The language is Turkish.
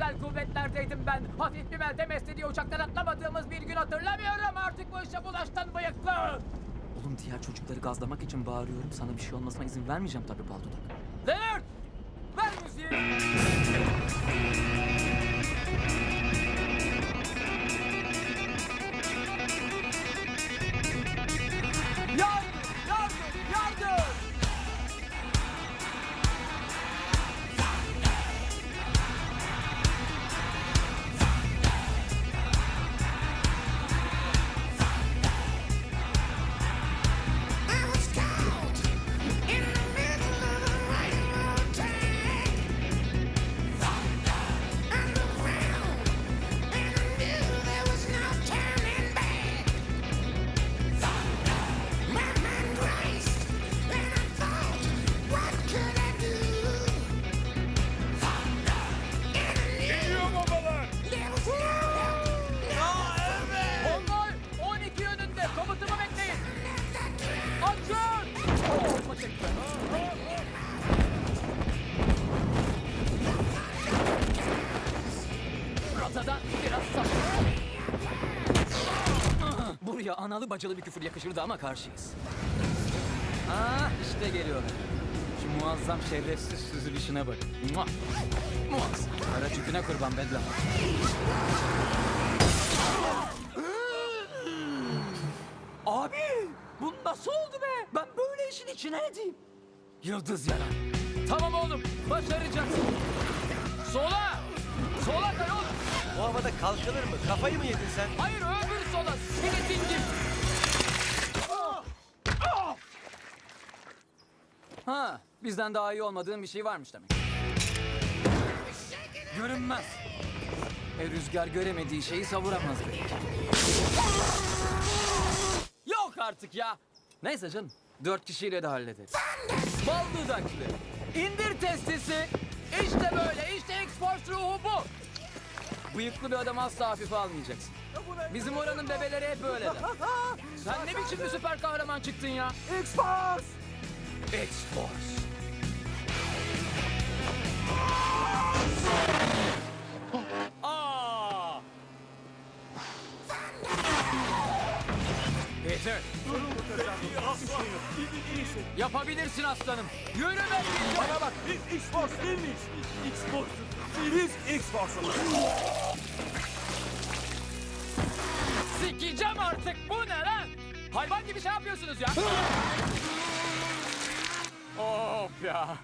özel kuvvetlerdeydim ben. Hafif bir Meltem diye uçaktan atlamadığımız bir gün hatırlamıyorum. Artık bu işe bulaştın bıyıklı. Oğlum diğer çocukları gazlamak için bağırıyorum. Sana bir şey olmasına izin vermeyeceğim tabii Baldudak. Leonard! Ver müziği! Buraya analı bacalı bir küfür yakışırdı ama karşıyız. Ah işte geliyorlar. Şu muazzam şerefsiz süzülüşüne bak. Muah. Muazzam. Kara tüküne kurban bedlam. Abi bu nasıl oldu be? Ben böyle işin içine edeyim. Yıldız yaran. Tamam oğlum. Başaracaksın. Sola! Sola oğlum. Bu havada kalkılır mı? Kafayı mı yedin sen? Hayır öbür sola. Seni dingil. Ha, bizden daha iyi olmadığın bir şey varmış demek. Görünmez. E rüzgar göremediği şeyi savuramaz belki. Yok artık ya. Neyse canım. Dört kişiyle de hallederiz. Bal dudaklı. İndir testisi. İşte böyle. İşte X-Force ruhu bu. Bıyıklı bir adamı asla hafife almayacaksın. Bizim oranın bebeleri hep böyleler. Sen ne biçim bir süper kahraman çıktın ya? X-Force! X-Force. Peter. Yapabilirsin aslanım. Yürü be Bana bak. Biz X-Force değil miyiz? X-Force. Biz X-Force'uz. Sikeceğim artık. Bu ne lan? Hayvan gibi şey yapıyorsunuz ya. of ya.